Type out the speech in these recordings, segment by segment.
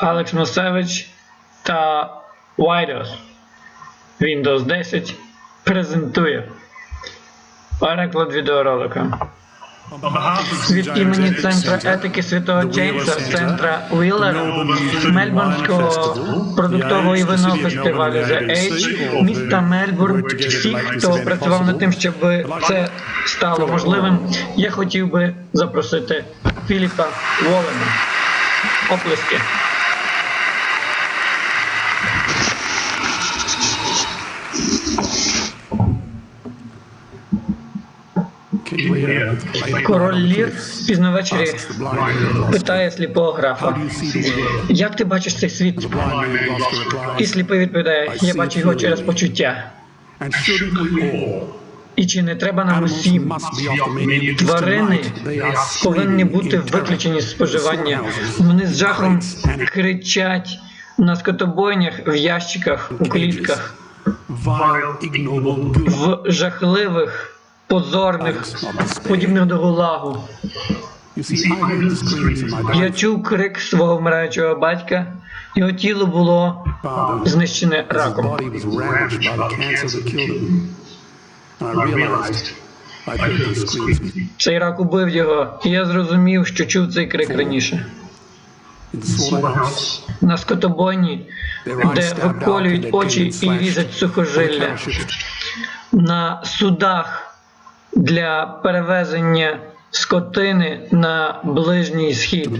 Алекс Мосевич та Widos Windows 10 презентує переклад відеоролика. Від імені Центра етики Святого Джеймса, центра Уіллера, Мельбурнського продуктового і винного фестивалю The Age, міста Мельбурн, всіх, хто працював над тим, щоб це стало можливим, я хотів би запросити Філіпа Волена. Оплески. Король Лір пізно ввечері питає сліпого графа. Як ти бачиш цей світ? І сліпий відповідає, я бачу його через почуття. І чи не треба нам усім? Тварини повинні бути виключені з споживання. Вони з жахом кричать на скотобойнях, в ящиках, у клітках, в жахливих, позорних, подібних до гулагу. Я чув крик свого вмираючого батька, його тіло було знищене раком. Цей рак убив його, і я зрозумів, що чув цей крик раніше. На скотобойні, де виколюють очі і різать сухожилля, на судах для перевезення скотини на ближній схід,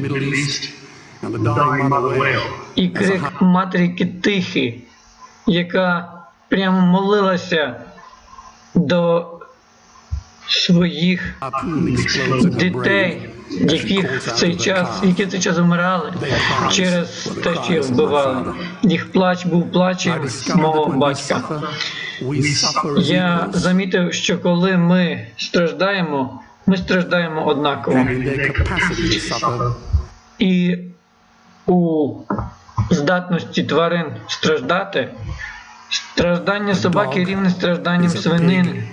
і крик матері Китихи, яка прямо молилася до своїх дітей, яких в цей час, які в цей час вмирали через те, що їх вбивали. Їх плач був плачем мого батька. Я замітив, що коли ми страждаємо, ми страждаємо однаково. І у здатності тварин страждати, страждання собаки рівне стражданням свинини,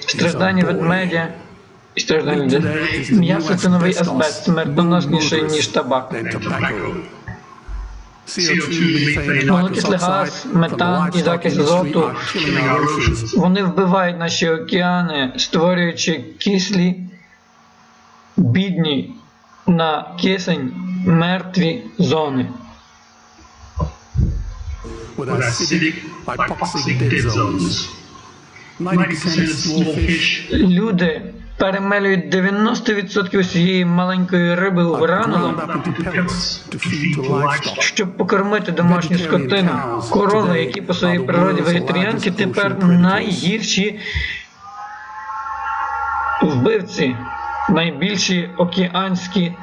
страждання ведмедя і страждання людини. М'ясо це новий асбест, смертоносніший, ніж табак. Вуглекислий газ, метан і закись азоту вони вбивають наші океани, створюючи кислі, бідні на кисень мертві зони. with acidic, hypoxic dead zones. 90% of small fish Люди перемелюють 90% усієї маленької риби у livestock. щоб покормити домашню скотину. Корови, які по своїй природі вегетаріанки, тепер найгірші вбивці, найбільші океанські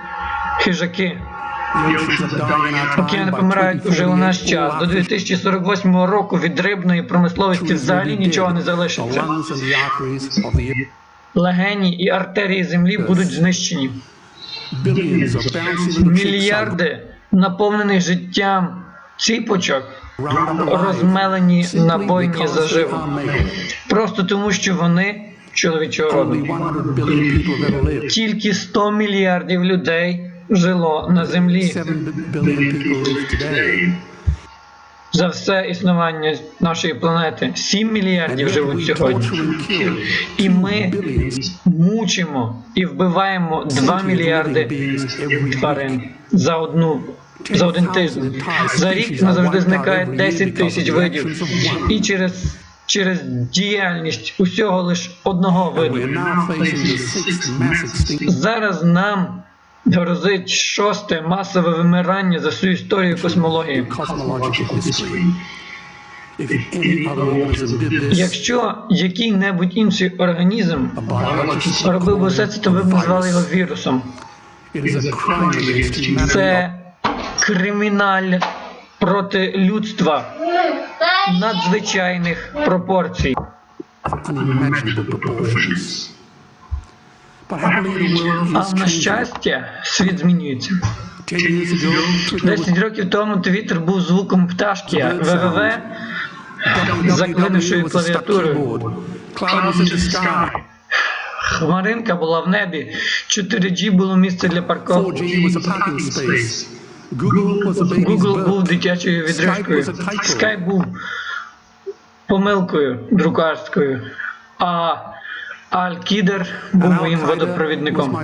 хижаки. Океани помирають уже у наш час. До 2048 року від рибної промисловості взагалі нічого не залишиться. Легені і артерії землі будуть знищені. Мільярди наповнених життям ціпочок розмелені на бойні because they заживо. Просто тому, що вони чоловічого роду. 100 billion people have ever lived. Тільки 100 мільярдів людей жило на землі за все існування нашої планети. 7 мільярдів живуть сьогодні. І ми мучимо і вбиваємо 2 мільярди тварин за одну. За один тиждень за рік назавжди зникає 10 тисяч видів, і через через діяльність усього лиш одного виду. Зараз нам грозить шосте масове вимирання за всю історію космології. Якщо який-небудь інший організм робив би все це, то ви б назвали його вірусом. Це криміналь проти людства надзвичайних пропорцій. А на щастя, світ змінюється. 10 років тому Твіттер був звуком пташки, а ВВВ заклинившою клавіатурою. Хмаринка була в небі, 4G було місце для парковки. 4G was a parking space. Google був дитячою відрижкою. Skype був помилкою друкарською, а Аль-Кідер був моїм водопровідником.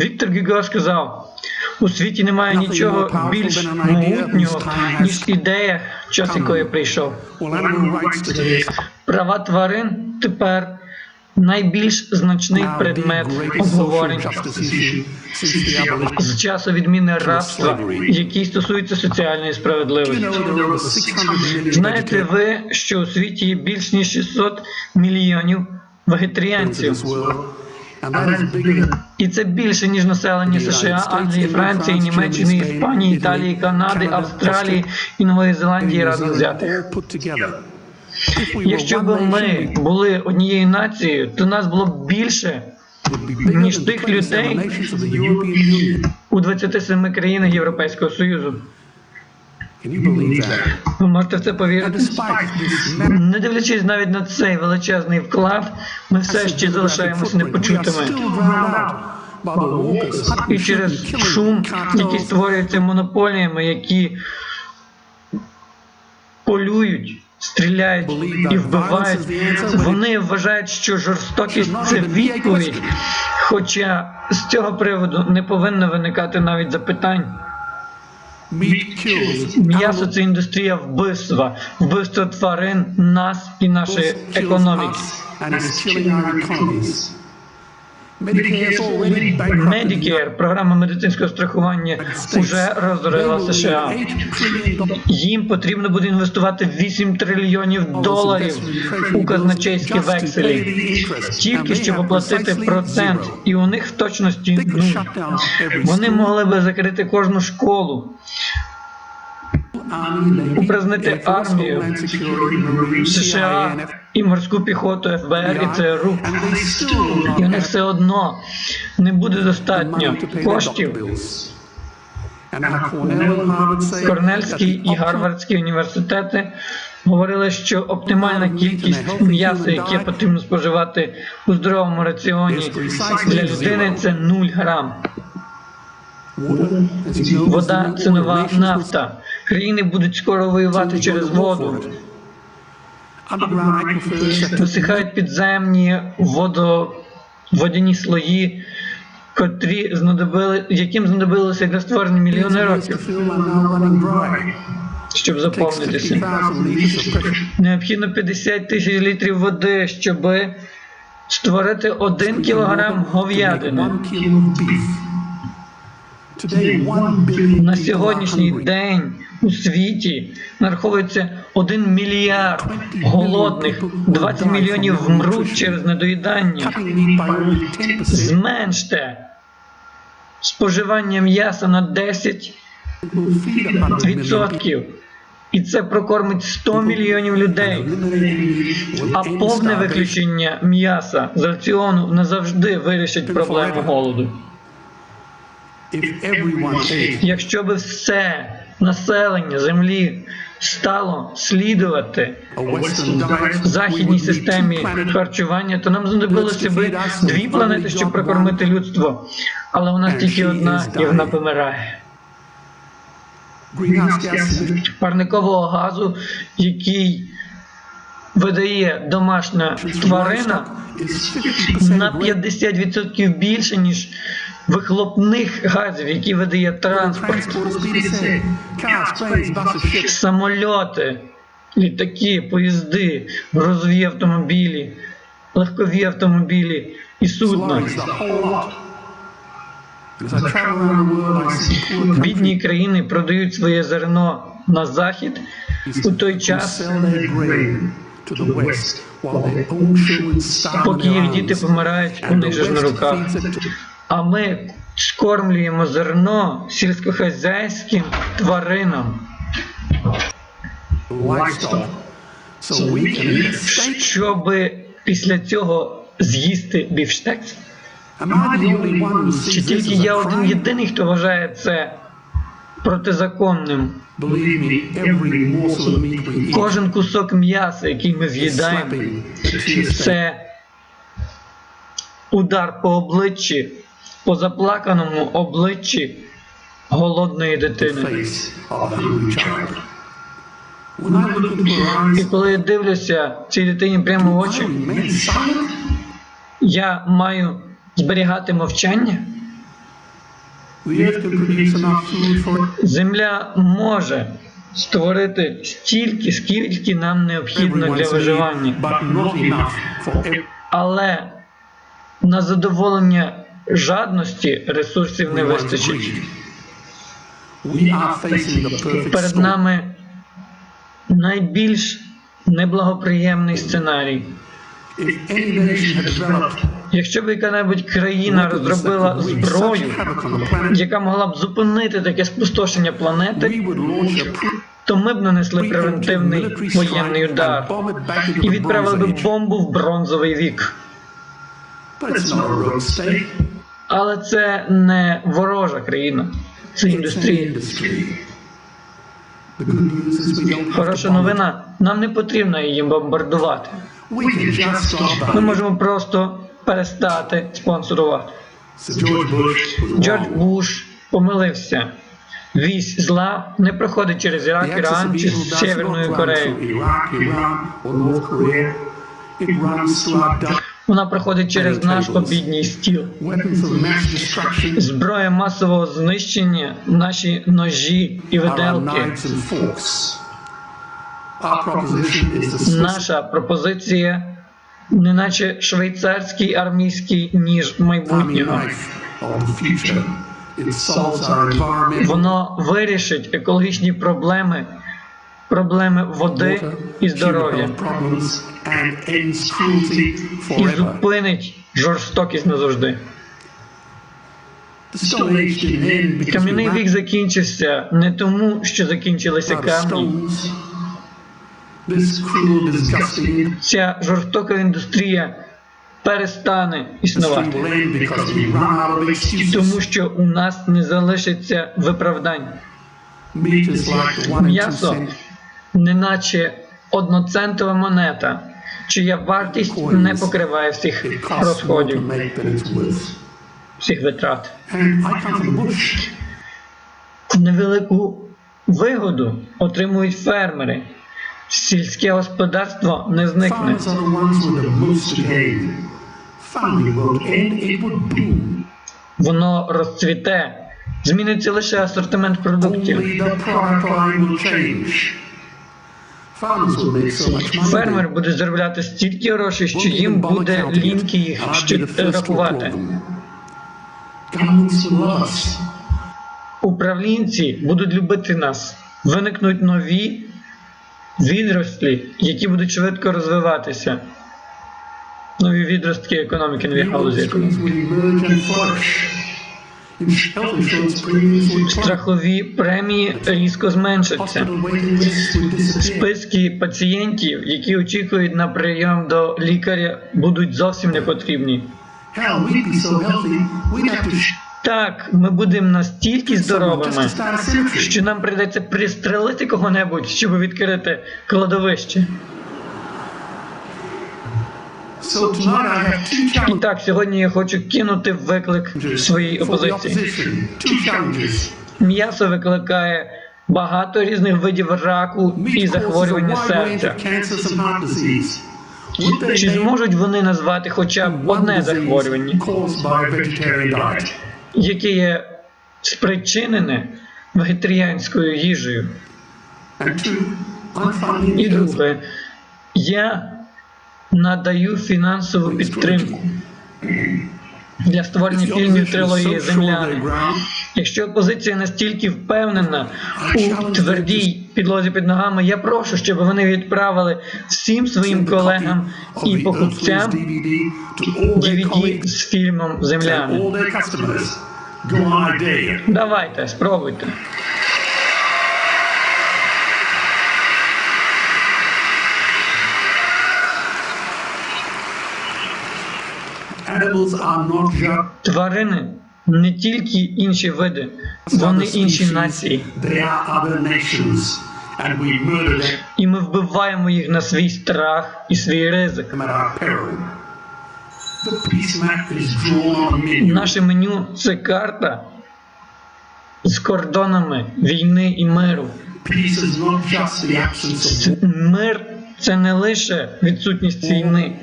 Віктор Гюго сказав, у світі немає нічого більш могутнього, ніж ідея, час якої прийшов. Права тварин тепер найбільш значний предмет обговорень abolition. з часу відміни рабства, який стосується соціальної справедливості. know there are over 600 million Знаєте ви, що у світі є більш ніж 600 мільйонів вегетаріанців, і це більше ніж населення США, Англії, Франції, Німеччини, Іспанії, Італії, Канади, Австралії і Нової Зеландії разом взяти. Were Якщо б ми були однією нацією, то нас було б більше ніж тих людей. у 27 країнах Європейського Союзу. Ви можете в це повірити? Не дивлячись навіть на цей величезний вклад, ми все ще залишаємося непочутими. І через шум, який створюється монополіями, які полюють, стріляють і вбивають, вони вважають, що жорстокість це відповідь. Хоча з цього приводу не повинно виникати навіть запитань. М'ясо це індустрія вбивства, вбивство тварин, нас і нашої економіки. Medicare програма медицинського страхування, уже розорила США. need $8 trillion. Dollars Їм потрібно буде інвестувати 8 трильйонів доларів у казначейські векселі, тільки щоб оплатити процент, і у них в точності every Вони могли би закрити кожну школу, упразднити армію, США і морську піхоту ФБР і ЦРУ. І у have все одно не буде достатньо коштів. Корнельський і Гарвардський університети говорили, що оптимальна кількість м'яса, яке потрібно споживати у здоровому раціоні для людини, це 0 грам. Вода це нова нафта. Країни будуть скоро воювати через воду. Висихають підземні водо, водяні слої, котрі знадобили, яким знадобилося для створення мільйони років, щоб заповнитися. 50,000 liters of pressure Необхідно 50 тисяч літрів води, щоб створити один кілограм говядини. На сьогоднішній день у світі нараховується 1 мільярд голодних, 20 мільйонів вмруть через недоїдання. Cutting meat by only 10% Зменште споживання м'яса на 10%, will feed 100 million people. і це прокормить 100 мільйонів людей. А повне виключення м'яса з раціону назавжди вирішить проблему голоду. Якщо би все населення землі стало слідувати західній системі харчування, то нам знадобилося би дві планети, щоб прокормити людство. Але у нас тільки одна, і вона помирає. Парникового газу, який видає домашня тварина, на 50% більше, ніж вихлопних газів, які видає транспорт. самольоти, літаки, поїзди, грузові автомобілі, легкові автомобілі і судна. Бідні країни продають своє зерно на захід у той час, поки їх діти помирають у них же ж на руках. А ми скормлюємо зерно сільськохазяйським тваринам, щоб після цього з'їсти бівштекс. Чи тільки я один єдиний, хто вважає це протизаконним? Кожен кусок м'яса, який ми з'їдаємо, це удар по обличчі, по заплаканому обличчі голодної дитини. І коли я дивлюся цій дитині прямо в очі, я маю зберігати мовчання. Земля може створити стільки, скільки нам необхідно для виживання, але на задоволення жадності ресурсів не вистачить. Перед нами найбільш неблагоприємний сценарій. Якщо б яка-небудь країна розробила зброю, яка могла б зупинити таке спустошення планети, то ми б нанесли превентивний воєнний удар і відправили б бомбу в бронзовий вік. Але це не ворожа країна, це індустрія. don't have Хороша новина. Нам не потрібно її бомбардувати. Ми можемо просто перестати спонсорувати. Джордж. Буш помилився. Вісь зла не проходить через Ірак, Іран чи Северну Корею. Вона проходить через наш обідній стіл. Зброя масового знищення, наші ножі і виделки. Наша пропозиція, неначе швейцарський армійський ніж майбутнього. Воно вирішить екологічні проблеми, проблеми води і здоров'я and ends cruelty і зупинить жорстокість назавжди. Кам'яний вік закінчився не тому, що закінчилися камні. Ця жорстока індустрія перестане існувати, excuses. тому що у нас не залишиться виправдань. М'ясо, неначе одноцентова монета, чия вартість не покриває всіх розходів, всіх витрат. Невелику вигоду отримують фермери. Сільське господарство не зникне. Воно розцвіте. Зміниться лише асортимент продуктів. Фермер буде заробляти стільки грошей, що їм буде ліньки їх рахувати. Управлінці будуть любити нас. Виникнуть нові відрослі, які будуть швидко розвиватися. Нові відростки економіки, нові галузі Страхові премії різко зменшаться. Списки пацієнтів, які очікують на прийом до лікаря, будуть зовсім не потрібні. Так, ми будемо настільки здоровими, що нам прийдеться пристрелити кого-небудь, щоб відкрити кладовище. І так, сьогодні я хочу кинути виклик своїй опозиції. М'ясо викликає багато різних видів раку і захворювання серця. Чи зможуть вони назвати хоча б одне захворювання, яке є спричинене вегетаріанською їжею? І друге, я надаю фінансову підтримку. Для створення фільмів трилогії Земляни. Якщо опозиція настільки впевнена у твердій підлозі під ногами, я прошу, щоб вони відправили всім своїм колегам і покупцям DVD з фільмом Земляни. all their Тварини не тільки інші види, вони інші нації. І ми вбиваємо їх на свій страх і свій ризик. Наше меню це карта з кордонами війни і миру. Мир це не лише відсутність війни,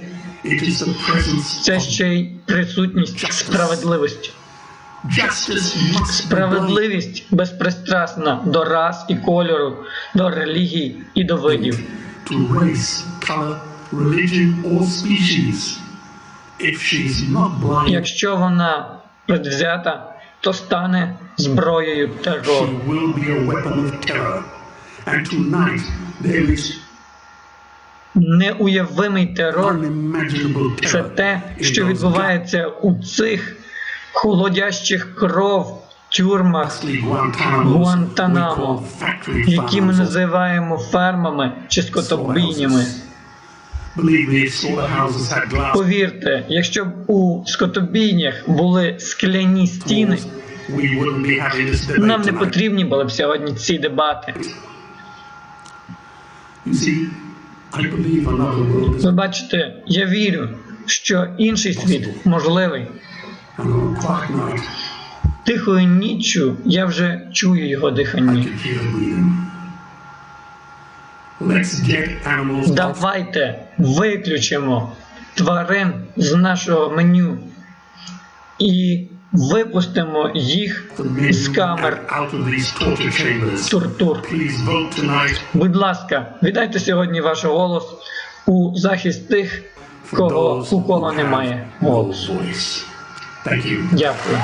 It is the presence це ще й присутність справедливості. Справедливість безпристрасна до рас і кольору, до релігій і до видів. Якщо вона предвзята, то стане зброєю терору. Неуявимий терор це те, що відбувається у цих холодящих кров тюрмах, Гуантанамо, які ми називаємо фермами чи скотобійнями. Повірте, якщо б у скотобійнях були скляні стіни, нам не потрібні були б сьогодні ці дебати. Ви бачите, я вірю, що інший світ можливий. Тихою ніччю я вже чую його дихання. Давайте виключимо тварин з нашого меню. І випустимо їх з камер тортур. Будь ласка, віддайте сьогодні ваш голос у захист тих, кого у кого немає голосу. Дякую.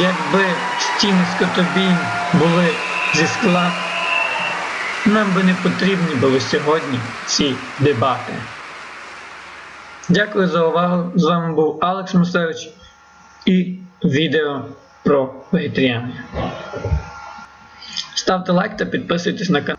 Якби стіни скотобійні були зі скла, нам би не потрібні були сьогодні ці дебати. Дякую за увагу. З вами був Алекс Мусевич і відео про вегетаріанів. Ставте лайк та підписуйтесь на канал.